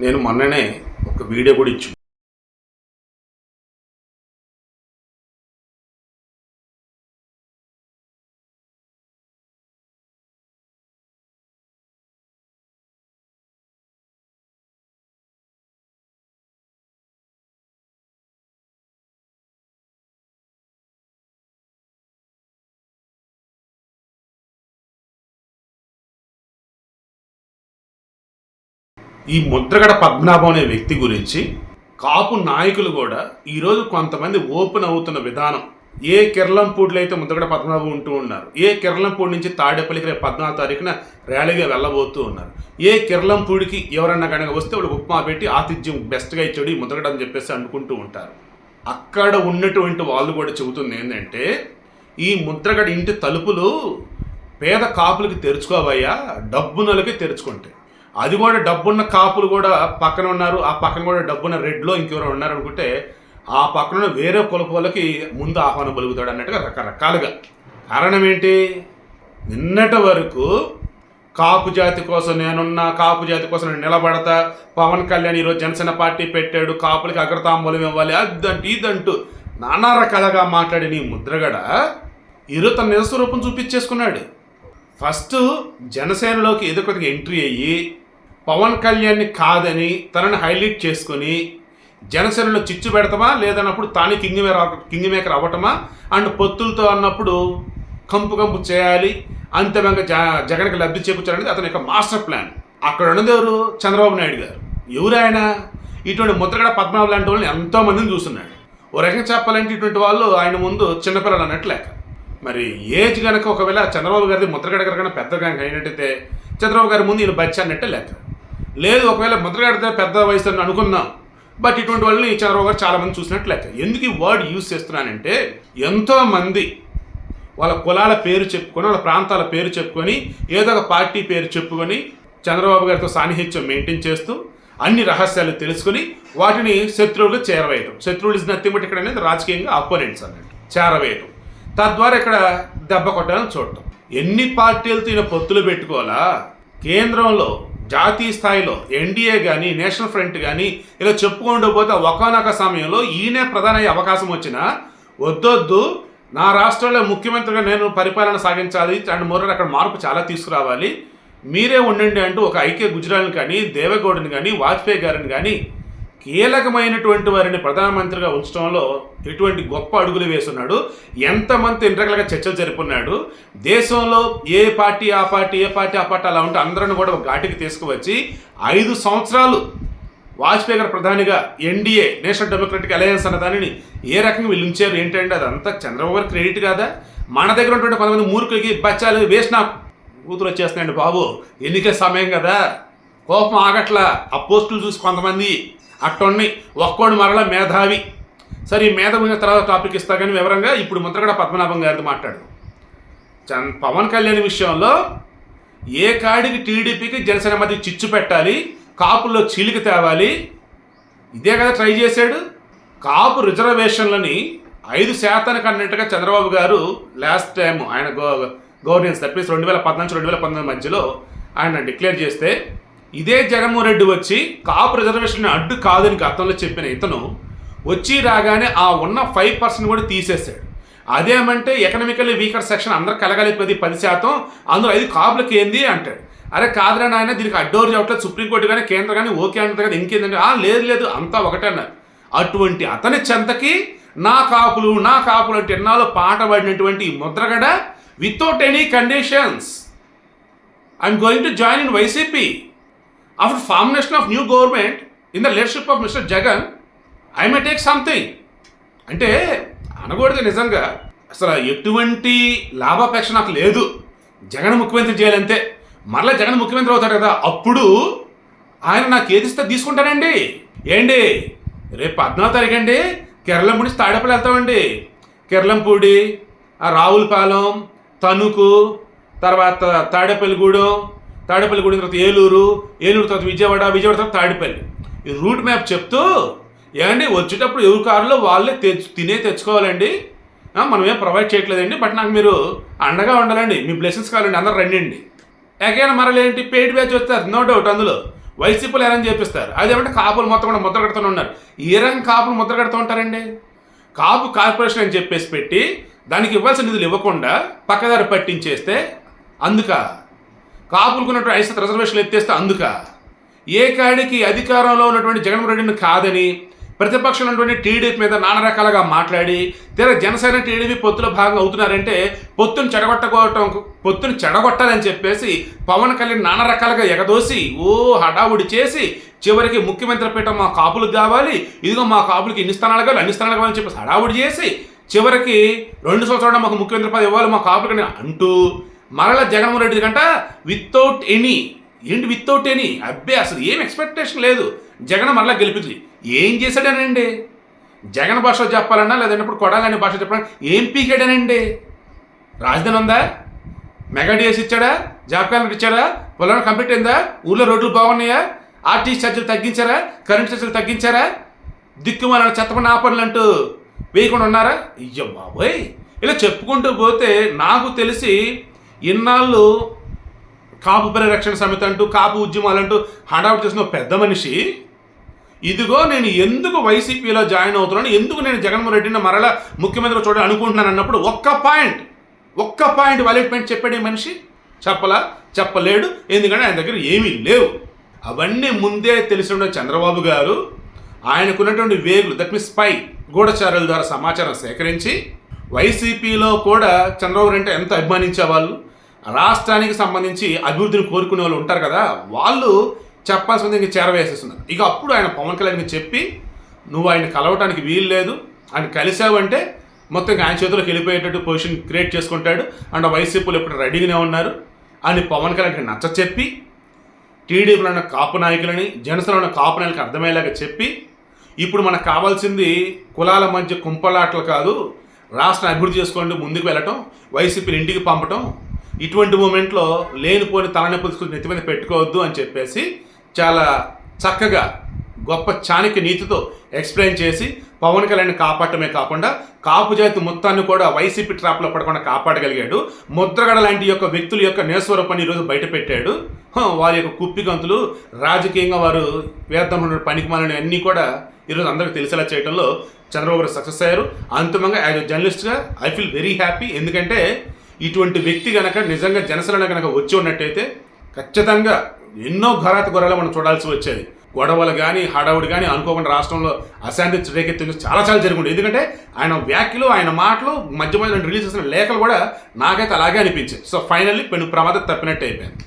నేను మొన్ననే ఒక వీడియో కూడా ఇచ్చి ఈ ముద్రగడ పద్మనాభం అనే వ్యక్తి గురించి కాపు నాయకులు కూడా ఈరోజు కొంతమంది ఓపెన్ అవుతున్న విధానం. ఏ కిరళంపూడిలో అయితే ముద్రగడ పద్మనాభం ఉంటూ ఉన్నారు ఏ కిరళంపూడి నుంచి తాడేపల్లికి రేపు పద్నాలుగు తారీఖున ర్యాలీగా వెళ్ళబోతూ ఉన్నారు ఏ కిరళంపూడికి ఎవరన్నా కనుక వస్తే వాళ్ళు ఉప్మా పెట్టి ఆతిథ్యం బెస్ట్గా ఇచ్చాడు ఈ ముద్రగడ అని చెప్పేసి అనుకుంటూ ఉంటారు. అక్కడ ఉన్నటువంటి వాళ్ళు కూడా చెబుతుంది ఏంటంటే ఈ ముద్రగడ ఇంటి తలుపులు పేద కాపులకి తెరుచుకోవయ్యా డబ్బునలకి తెరుచుకుంటాయి అది కూడా డబ్బున్న కాపులు కూడా పక్కన ఉన్నారు ఆ పక్కన కూడా డబ్బున్న రెడ్లో ఇంకెవరో ఉన్నారు అనుకుంటే ఆ పక్కన ఉన్న వేరే కులపు వాళ్ళకి ముందు ఆహ్వానం పలుకుతాడు అన్నట్టుగా రకరకాలుగా. కారణం ఏంటి? నిన్నటి వరకు కాపు జాతి కోసం నేనున్నా కాపు జాతి కోసం నేను నిలబడతా పవన్ కళ్యాణ్ ఈరోజు జనసేన పార్టీ పెట్టాడు కాపులకి అగ్రతాంబూలం ఇవ్వాలి అదంటూ ఇదంటూ నానా రకాలుగా మాట్లాడిన ఈ ముద్రగడ ఈరోజు తన నిజస్వరూపం చూపించేసుకున్నాడు. ఫస్ట్ జనసేనలోకి ఏదో కొద్దిగా ఎంట్రీ అయ్యి పవన్ కళ్యాణ్ని కాదని తనని హైలైట్ చేసుకొని జనసేనలో చిచ్చు పెడతామా? లేదన్నప్పుడు తానే కింగ్ మేకర్ కింగ్ మేకర్ అవ్వటమా? అండ్ పొత్తులతో అన్నప్పుడు కంపు కంపు చేయాలి అంతిమంగా జ జగన్కి లబ్ధి చేకూర్చాలనేది అతని యొక్క మాస్టర్ ప్లాన్. అక్కడ ఉన్నది ఎవరు? చంద్రబాబు నాయుడు గారు. ఎవరు ఆయన? ఇటువంటి ముద్రగడ పద్మనాభ లాంటి వాళ్ళని ఎంతోమందిని చూస్తున్నాడు ఓ రకంగా చెప్పాలంటే ఇటువంటి వాళ్ళు ఆయన ముందు చిన్నపిల్లలు అన్నట్టు లెక్క. మరి ఏజ్ కనుక ఒకవేళ చంద్రబాబు గారిది ముద్రగడ గారి కన్నా పెద్ద అయినట్టయితే చంద్రబాబు గారి ముందు ఈయన బచ్చి అన్నట్టే లేక లేదు ఒకవేళ ముద్రగడితే పెద్ద వయసు అని అనుకున్నాం. బట్ ఇటువంటి వాళ్ళని చంద్రబాబు గారు చాలామంది చూసినట్టు లెక్క ఎందుకు ఈ వర్డ్ యూజ్ చేస్తున్నానంటే ఎంతోమంది వాళ్ళ కులాల పేరు చెప్పుకొని వాళ్ళ ప్రాంతాల పేరు చెప్పుకొని ఏదో ఒక పార్టీ పేరు చెప్పుకొని చంద్రబాబు గారితో సాన్నిహిత్యం మెయింటైన్ చేస్తూ అన్ని రహస్యాలు తెలుసుకుని వాటిని శత్రువులు చేరవేయటం. శత్రువులు ఇస్ నథింగ్ బట్ ఇక్కడ అనేది రాజకీయంగా అపోనెంట్స్ అన్నట్టు చేరవేయటం. తద్వారా ఇక్కడ దెబ్బ కొట్టాలని చూడటం. ఎన్ని పార్టీలతో ఈయన పొత్తులు పెట్టుకోవాలా? కేంద్రంలో జాతీయ స్థాయిలో ఎన్డీఏ కానీ నేషనల్ ఫ్రంట్ కానీ ఇలా చెప్పుకుంటూ పోతే ఒకనొక సమయంలో ఈయనే ప్రధాన అయ్యే అవకాశం వచ్చినా వద్దొద్దు. నా రాష్ట్రంలో ముఖ్యమంత్రిగా నేను పరిపాలన సాగించాలి అండ్ మోరర్ అక్కడ మార్పు చాలా తీసుకురావాలి. మీరే ఉండండి అంటూ ఒక ఐకే గుజరాల్ని కానీ దేవగౌడని కానీ వాజ్పేయి గారిని కానీ కీలకమైనటువంటి వారిని ప్రధానమంత్రిగా ఉంచడంలో ఎటువంటి గొప్ప అడుగులు వేస్తున్నాడు. ఎంతమంది ఎన్ని రకాలుగా చర్చలు జరుపున్నాడు. దేశంలో ఏ పార్టీ ఆ పార్టీ ఏ పార్టీ ఆ పార్టీ అలా ఉంటే అందరిని కూడా ఒక ఘాటికి తీసుకువచ్చి ఐదు సంవత్సరాలు వాజ్పేయి గారు ప్రధానిగా ఎన్డీఏ నేషనల్ డెమోక్రటిక్ అలయన్స్ అన్న దానిని ఏ రకంగా వీళ్ళు ఉంచారు ఏంటంటే అదంతా చంద్రబాబు గారి క్రెడిట్ కాదా? మన దగ్గర ఉన్నటువంటి కొంతమంది మూర్ఖులకి బచ్చాలు వేసిన కూతురు వచ్చేస్తున్నాయండి బాబు. ఎన్నికల సమయం కదా. కోపం ఆగట్లా. ఆ పోస్టులు చూసి కొంతమంది అట్టొన్ని ఒక్కోడు మరల మేధావి. సరే ఈ మేధావి తర్వాత టాపిక్ ఇస్తా కానీ వివరంగా ఇప్పుడు ముద్రగడ పద్మనాభం గారితో మాట్లాడు చన్ పవన్ కళ్యాణ్ విషయంలో ఏ కాడికి టీడీపీకి జనసేన మధ్య చిచ్చు పెట్టాలి? కాపుల్లో చీలిక తేవాలి? ఇదే కదా ట్రై చేశాడు. కాపు రిజర్వేషన్లని ఐదు శాతానికి అన్నట్టుగా చంద్రబాబు గారు లాస్ట్ టైం ఆయన గో గవర్నెన్స్ తప్పేసి రెండు వేల పద్నాలుగు రెండు వేల పంతొమ్మిది మధ్యలో ఆయన డిక్లేర్ చేస్తే ఇదే జగన్మోహన్ రెడ్డి వచ్చి కాపు రిజర్వేషన్ అడ్డు కాదని గతంలో చెప్పిన ఇతను వచ్చి రాగానే ఆ ఉన్న ఫైవ్ పర్సెంట్ కూడా తీసేశాడు. అదేమంటే ఎకనామికల్లీ వీకర్ సెక్షన్ అందరు కలగాలి పది పది శాతం అందులో ఐదు కాపులకి ఏంది అంటాడు. అరే కాదురా నాయన దీనికి అడ్డోరు చెప్పట్లేదు సుప్రీంకోర్టు కానీ కేంద్రం కానీ ఓకే అంటారు కదా ఇంకేందంటే ఆ లేదు లేదు అంతా ఒకటన్నారు అటువంటి అతని చెంతకి నా కాపులు నా కాపులు అంటే ఎన్నాలో పాట పడినటువంటి Mudragada without any conditions I'm going to join in YCP after formation of new government in the leadership of mister Jagan I may take something అంటే అనకూడదు నిజంగా. అసలు ఎటువంటి లాభాపేక్ష నాకు లేదు. జగన్ ముఖ్యమంత్రి చేయాలంతే మరలా జగన్ ముఖ్యమంత్రి అవుతాడు కదా. అప్పుడు ఆయన నాకు ఏదిస్తే తీసుకుంటానండి ఏండి రేపు పద్నాలుగు తారీఖు అండి కేరళంపూడి తాడేపల్లి వెళ్తామండి. కేరళంపూడి రావులపాలెం తణుకు తర్వాత తాడేపల్లిగూడెం తాడేపల్లిగూడెం తర్వాత ఏలూరు ఏలూరు తర్వాత విజయవాడ విజయవాడ తర్వాత తాడేపల్లి. ఈ రూట్ మ్యాప్ చెప్తూ ఏమండి వచ్చేటప్పుడు ఎవరి కారులో వాళ్ళే తెచ్చు తినే తెచ్చుకోవాలండి? ఆ, మనం ఏం ప్రొవైడ్ చేయట్లేదండి బట్ నాకు మీరు అండగా ఉండాలండి మీ బ్లెస్సింగ్స్ కావాలండి అందరు రండి ఎకైనా మరలేంటి పెయిడ్ బ్యాచ్ వస్తారు నో డౌట్ అందులో. వైసీపీలు ఎరం చేపిస్తారు అదేమంటే కాపులు మొత్తం కూడా ముద్ర కడుతూనే ఉన్నారు. ఏ రకం కాపులు ముద్ర కడుతూ ఉంటారండి? కాపు కార్పొరేషన్ అని చెప్పేసి పెట్టి దానికి ఇవ్వాల్సిన నిధులు ఇవ్వకుండా పక్కదారి పట్టించేస్తే అందుక కాపులకున్నటువంటి ఐసత్ రిజర్వేషన్లు ఎత్తేస్తే అందుక. ఏ కాడికి అధికారంలో ఉన్నటువంటి జగన్మోహన్ రెడ్డిని కాదని ప్రతిపక్షంలో ఉన్నటువంటి టీడీపీ మీద నానా రకాలుగా మాట్లాడి తీరా జనసేన టీడీపీ పొత్తులో భాగం అవుతున్నారంటే పొత్తును చెడగొట్టకోవటం పొత్తును చెడగొట్టాలని చెప్పేసి పవన్ కళ్యాణ్ నానా రకాలుగా ఎగదోసి ఓ హడావుడి చేసి చివరికి ముఖ్యమంత్రి పీఠం మా కాపులకు కావాలి ఇదిగో మా కాపులకి ఇన్ని స్థానాలు కావాలి అన్ని స్థానాలు కావాలని చెప్పేసి హడావుడి చేసి చివరికి రెండు సంవత్సరాలు మాకు ముఖ్యమంత్రి పదవి ఇవ్వాలి మా కాపులకి అంటూ మరల జగన్మోహన్ రెడ్డి కంట వితౌట్ ఎనీ ఏంటి వితౌట్ ఎనీ అబ్బే అసలు ఏం ఎక్స్పెక్టేషన్ లేదు. జగన్ మరలా గెలిపింది. ఏం చేశాడనండి? జగన్ భాషలో చెప్పాలన్నా లేదంటే ఇప్పుడు కొడాలని భాష చెప్పాలన్నా ఏం పీకాడనండి? రాజధాని ఉందా? మెగా డిఎస్ ఇచ్చాడా? జాబ్ క్యాలెండర్ ఇచ్చాడా? పొలం కంప్లీట్ అయిందా? ఊళ్ళో రోడ్లు బాగున్నాయా? ఆర్టీసీ ఛార్జీలు తగ్గించారా? కరెంట్ ఛార్జీలు తగ్గించారా? దిక్కుమాల చెత్తపడిన ఆపర్లు అంటూ వేయకుండా ఉన్నారా? అయ్యో బాబోయ్! ఇలా చెప్పుకుంటూ పోతే నాకు తెలిసి ఇన్నాళ్ళు కాపు పరిరక్షణ సమితి అంటూ కాపు ఉద్యమాలు అంటూ హడావుడి చేసిన పెద్ద మనిషి ఇదిగో నేను ఎందుకు వైసీపీలో జాయిన్ అవుతున్నాను ఎందుకు నేను జగన్మోహన్ రెడ్డిని మరలా ముఖ్యమంత్రి చూడాలి అనుకుంటున్నాను అన్నప్పుడు ఒక్క పాయింట్ ఒక్క పాయింట్ వాలిడ్ పాయింట్ చెప్పాడు ఈ మనిషి. చెప్పలా? చెప్పలేడు. ఎందుకంటే ఆయన దగ్గర ఏమీ లేవు. అవన్నీ ముందే తెలిసి ఉన్న చంద్రబాబు గారు ఆయనకున్నటువంటి వేగులు దట్ మీన్స్ స్పై గూఢచారుల ద్వారా సమాచారం సేకరించి వైసీపీలో కూడా చంద్రబాబు అంటే ఎంత అభిమానించే వాళ్ళు రాష్ట్రానికి సంబంధించి అభివృద్ధిని కోరుకునే వాళ్ళు ఉంటారు కదా వాళ్ళు చెప్పాల్సింది ఇంక చేరవేసేస్తున్నారు. ఇక అప్పుడు ఆయన పవన్ కళ్యాణ్కి చెప్పి నువ్వు ఆయన కలవటానికి వీలు లేదు. ఆయన కలిసావంటే మొత్తం ఇంకా ఆయన చేతిలోకి వెళ్ళిపోయేటట్టు పొజిషన్ క్రియేట్ చేసుకుంటాడు. అండ్ వైసీపీలు ఇప్పుడు రెడీగానే ఉన్నారు. అని పవన్ కళ్యాణ్కి నచ్చ చెప్పి టీడీపీలో ఉన్న కాపు నాయకులని జనసేనలో ఉన్న కాపు నాయకులకు అర్థమయ్యేలాగా చెప్పి ఇప్పుడు మనకు కావాల్సింది కులాల మధ్య కుంపలాటలు కాదు రాష్ట్రం అభివృద్ధి చేసుకోండి ముందుకు వెళ్ళటం వైసీపీని ఇంటికి పంపటం ఇటువంటి మూమెంట్లో లేనిపోని తలనొప్పి తీసుకుని నెత్తి మీద పెట్టుకోవద్దు అని చెప్పేసి చాలా చక్కగా గొప్ప చాణక్య నీతితో ఎక్స్ప్లెయిన్ చేసి పవన్ కళ్యాణ్ కాపాడటమే కాకుండా కాపు జాతి మొత్తాన్ని కూడా వైసీపీ ట్రాప్లో పడకుండా కాపాడగలిగాడు. ముద్రగడ లాంటి యొక్క వ్యక్తుల యొక్క నేస్వరూపాన్ని ఈరోజు బయటపెట్టాడు వారి యొక్క కుప్పిగంతులు రాజకీయంగా వారు వేద్దాం పనికిమాలని అన్నీ కూడా ఈరోజు అందరికీ తెలిసేలా చేయడంలో చంద్రబాబు గారు సక్సెస్ అయ్యారు. అంతిమంగా యాజ్ జర్నలిస్ట్గా ఐ ఫీల్ వెరీ హ్యాపీ. ఎందుకంటే ఇటువంటి వ్యక్తి గనక నిజంగా జనసేన గనక వచ్చి ఉన్నట్టయితే ఖచ్చితంగా ఎన్నో ఘరాత గొర్రెలు మనం చూడాల్సి వచ్చేది. గొడవలు కానీ హడావుడు కానీ అనుకోకుండా రాష్ట్రంలో అశాంతి రేకెత్తింది చాలా చాలా జరుగుతుంది ఎందుకంటే ఆయన వ్యాఖ్యలు ఆయన మాటలు మధ్య మధ్య రిలీజ్ చేసిన లేఖలు కూడా నాకైతే అలాగే అనిపించాయి. సో ఫైనల్లీ పెను ప్రమాదం తప్పినట్టు అయిపోయింది.